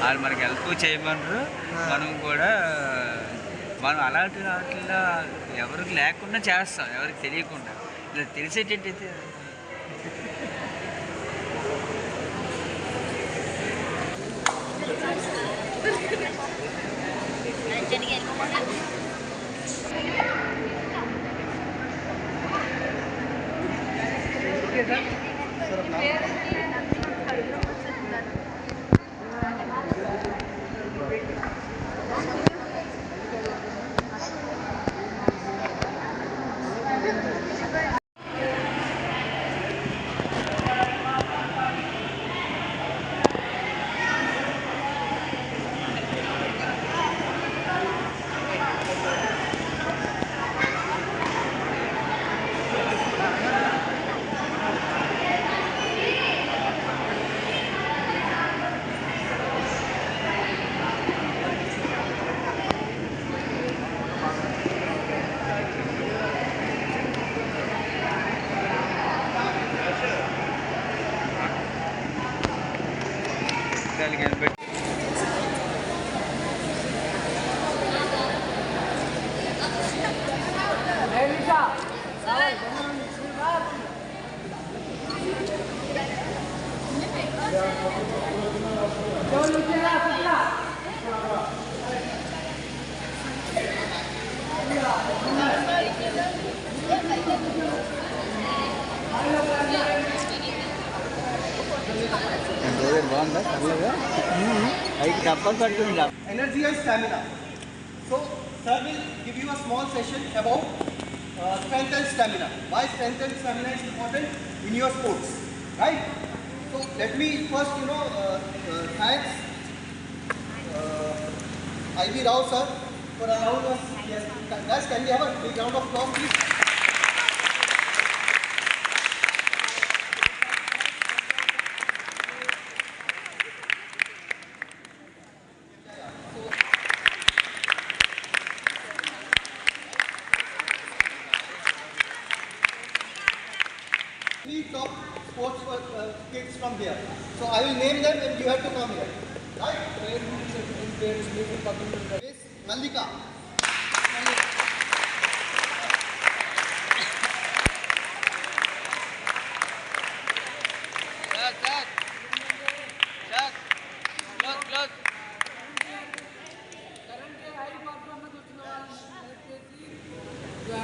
వాళ్ళు మనకి హెల్ప్ చేయమన్నారు మనం కూడా మనం అలాంటి వాటిల్లో ఎవరికి లేకుండా చేస్తాం ఎవరికి తెలియకుండా. ఇలా తెలిసేటట్టయితే health will give you a small session about uh, strength and stamina. Why strength and stamina is important in your sports, right? So, let me first, you know, uh, uh, thanks uh, I.V. Rao sir for allowing us. Yes, guys, can we have a big round of applause, please? three top sports uh, kids from here. So I will name them and you have to come here. Right? Yes, Nandika.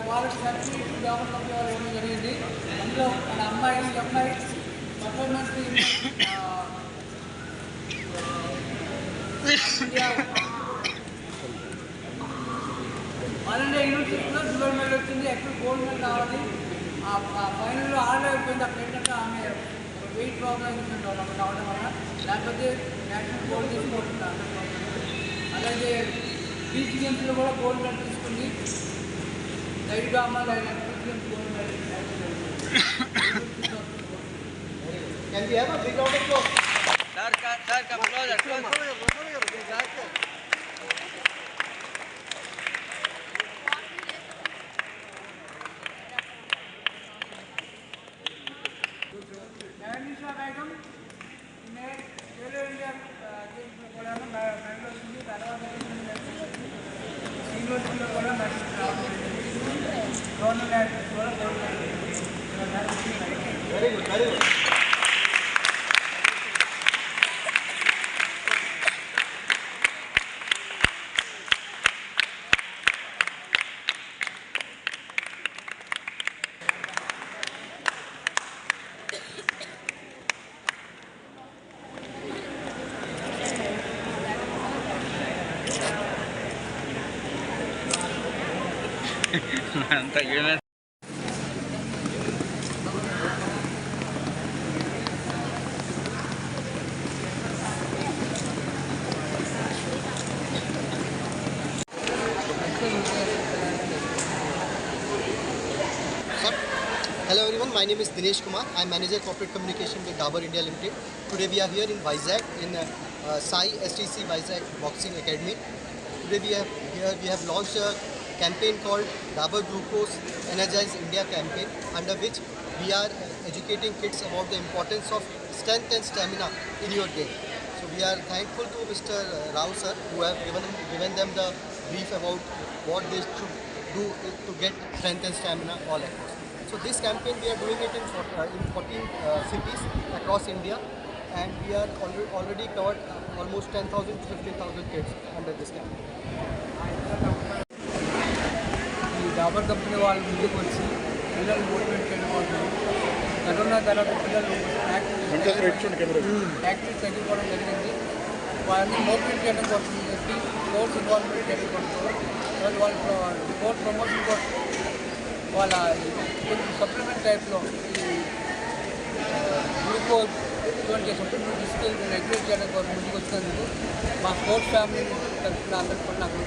వాళ్ళకి certificate development ఇవ్వడం జరిగింది ఇంట్లో మన అమ్మాయి అమ్మాయి performance all India యూనివర్సిటీలో gold medal వచ్చింది ఎక్కడ గోల్డ్ మెడల్ రావాలి ఆ ఫైనల్లో ఆర్డర్ అయిపోయింది అక్కడ ఏంటంటే ఆమె వెయిట్ ప్రాబ్లమ్ కావడం వల్ల లేకపోతే నేషనల్ గోల్డ్ తీసుకుంటున్నారు అలాగే బీచ్ గేమ్స్లో కూడా గోల్డ్ మెడల్ తీసుకుంది లైట్గా అమ్మాలి beach games gold medal Can we have a big round of applause? Sir కా- sir come closer Nainisha very good, very good. Mantap, gimana? Hello everyone, my name is Dinesh Kumar. I am Manager Corporate Communication with Dabur India Limited. Today we are here in Vizag in uh, uh, Sai STC Vizag Boxing Academy. Today we have here we have launched a campaign called Dabur Glucose Energize India campaign under which we are uh, educating kids about the importance of strength and stamina in your game. So we are thankful to Mr. Rao sir who have given, given them the brief about what they should do to get strength and stamina all across. So this campaign we are doing it in, four- uh, in 14 uh, cities across India and we are already, already covered uh, almost 10,000 to 15,000 kids under this campaign. ఈ Dabur company వాళ్ళు ముందుకు వచ్చి పిల్లలు motivate చేయడం కోసం corona తర్వాత పిల్లలు active active తగ్గిపోవడం జరిగింది వాళ్ళని మోటివేట్ చేయడం కోసం చెప్పి స్పోర్ట్స్ ఇన్వాల్వ్మెంట్ చేయడం కోసం తర్వాత వాళ్ళ స్పోర్ట్స్ ప్రమోషన్ కోసం వాళ్ళ కొంచెం సప్లిమెంట్ టైప్లో గ్లూకోజ్ ఇటువంటి సప్లిమెంట్ తీసుకెళ్ళి ఎంకరేజ్ చేయడం కోసం ముందుకు వచ్చినందుకు మా స్పోర్ట్స్ ఫ్యామిలీ తరఫున అందరికీ కూడా నాకు